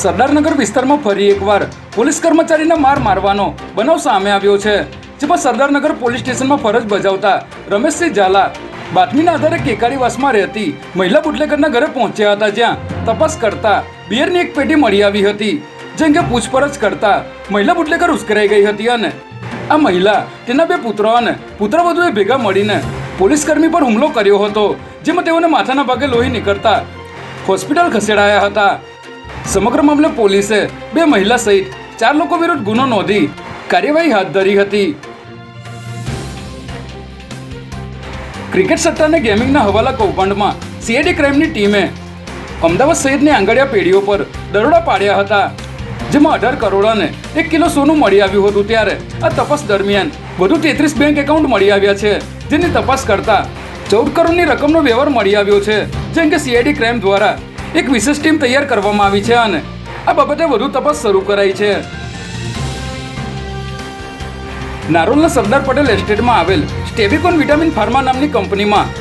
સરદારનગર વિસ્તારમાં ફરી એકવાર પોલીસ કર્મચારીને માર મારવાનો બનાવ સામે આવ્યો છે, જેમાં સરદારનગર પોલીસ સ્ટેશનમાં ફરજ બજાવતા રમેશસિંહ ઝાલા બાતમીના આધારે કેકારીવાસમાં રહેતી મહિલા બુટલેકરના ઘરે પહોંચ્યા હતા, જ્યાં તપાસ કરતા બિયરની એક પેટી મળી આવી હતી, જે અંગે પૂછપરછ કરતા મહિલા બુટલેકર ઉશ્કેરાઈ ગઈ હતી અને આ મહિલા તેના બે પુત્રો અને પુત્રવધુએ ભેગા મળીને પોલીસ કર્મી પર હુમલો કર્યો હતો, જેમાં તેઓને માથાના ભાગે લોહી નીકળતા હોસ્પિટલ ખસેડાયા હતા. સમગ્ર મામલે પોલીસે બે મહિલા સહિત ચાર લોકો વિરુદ્ધ ગુનો નોંધી કાર્યવાહી હાથ ધરી હતી. ક્રિકેટ સટ્ટા અને ગેમિંગના હવાલા કૌભાંડમાં સીઆઈડી ક્રાઇમની ટીમે અમદાવાદ સહિતની આંગળિયા પેઢીઓ પર દરોડા પાડ્યા હતા. જેમાં અઢાર કરોડ અને એક કિલો સોનું મળી આવ્યું હતું ત્યારે આ તપાસ દરમિયાન વધુ તેત્રીસ બેંક એકાઉન્ટ મળી આવ્યા છે. જેની તપાસ કરતા ચૌદ કરોડની રકમનો વ્યવહાર મળી આવ્યો છે, જેમ કે સીઆઈડી ક્રાઇમ દ્વારા. એક વિશેષ ટીમ તૈયાર કરવામાં આવી છે અને આ બાબતે વધુ તપાસ શરૂ કરાઈ છે. નારોલના સરદાર પટેલ એસ્ટેટમાં આવેલ સ્ટેબિકોન વિટામિન ફાર્મા નામની કંપનીમાં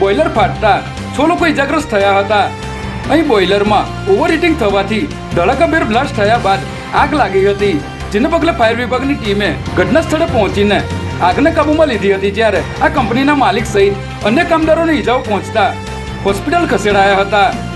બોઇલર ફાટતા છ લોકો ઇજાગ્રસ્ત થયા હતા. અહીં બોઇલરમાં ઓવર હીટિંગ થવાથી ધડાકાભેર બ્લાસ્ટ થયા બાદ આગ લાગી હતી. જેને પગલે ફાયર વિભાગની ટીમે ઘટના સ્થળે પહોંચીને આગને કાબૂમાં લીધી હતી જ્યારે આ કંપનીના માલિક સહિત અન્ય કામદારોને ઇજાઓ પહોંચતા હોસ્પિટલ ખસેડાયા હતા.